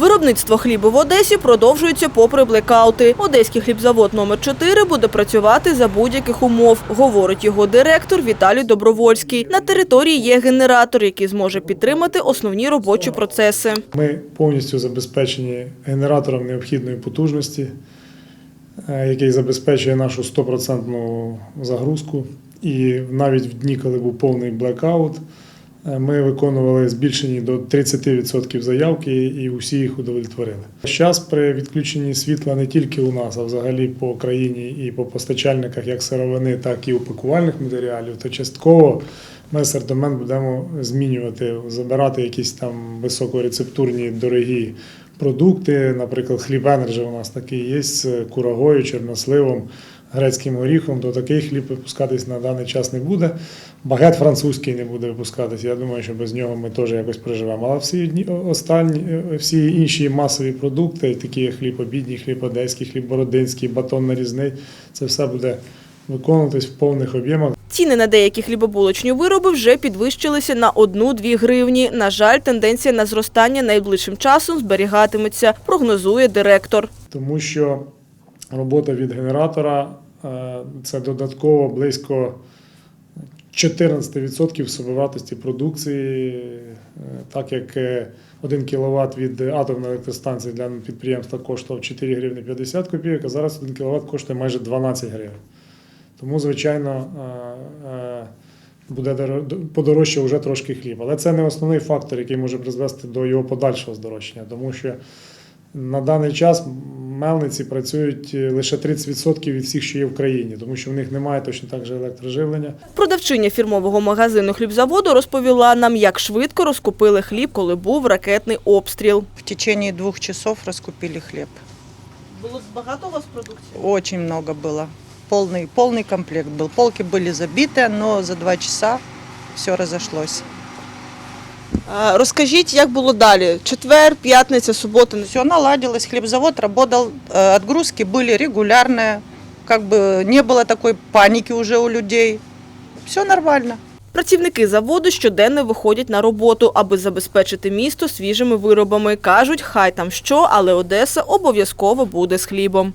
Виробництво хлібу в Одесі продовжується попри блекаути. Одеський хлібзавод номер 4 буде працювати за будь-яких умов, говорить його директор Віталій Добровольський. На території є генератор, який зможе підтримати основні робочі процеси. Ми повністю забезпечені генератором необхідної потужності, е, який забезпечує нашу 100% загрузку. І навіть в дні, коли був повний блекаут, ми виконували збільшені до 30% заявки і усі їх удовлетворили. Зараз при відключенні світла не тільки у нас, а взагалі по країні і по постачальниках як сировини, так і упакувальних матеріалів, то частково ми асортимент будемо змінювати, забирати якісь там високорецептурні дорогі продукти. Наприклад, хліб енерджі у нас такий є з курагою, чорносливом, грецьким горіхом. То такий хліб випускатись на даний час не буде. Багет французький не буде випускатись. Я думаю, що без нього ми теж якось проживемо. Але всі останні, всі інші масові продукти, такі як хліб обідній, хліб одеський, хліб бородинський, батон нарізний, це все буде виконуватись в повних об'ємах. Ціни на деякі хлібобулочні вироби вже підвищилися на 1-2 гривні. На жаль, тенденція на зростання найближчим часом зберігатиметься, прогнозує директор. тому що робота від генератора е, це додатково близько 14% собівартості продукції, е, так як е, 1 кВт від атомної електростанції для підприємства коштував 4 гривні 50 копійок, а зараз 1 кВт коштує майже 12 гривень. Тому, звичайно, е, е, буде доро- подорожче вже трошки хліб. Але це не основний фактор, який може призвести до його подальшого здорожчання, тому що на даний час мельниці працюють е, лише 30% від всіх, що є в країні, тому що в них немає точно так же електроживлення. Продавчиня фірмового магазину хлібзаводу розповіла нам, як швидко розкупили хліб, коли був ракетний обстріл. В течение двух часов раскупили хлеб. Було багато у вас продукції? Очень много было. Полный, полный комплект был. Полки были забиты, но за два часа все разошлось. Розкажіть, як було далі? Четвер, п'ятниця, субота. Все наладилось, хлебзавод работал, э, отгрузки были регулярные, как бы не было такой паники уже у людей. Все нормально. Працівники заводу щоденно виходять на роботу, аби забезпечити місто свіжими виробами. Кажуть, хай там що, але Одеса обов'язково буде з хлібом.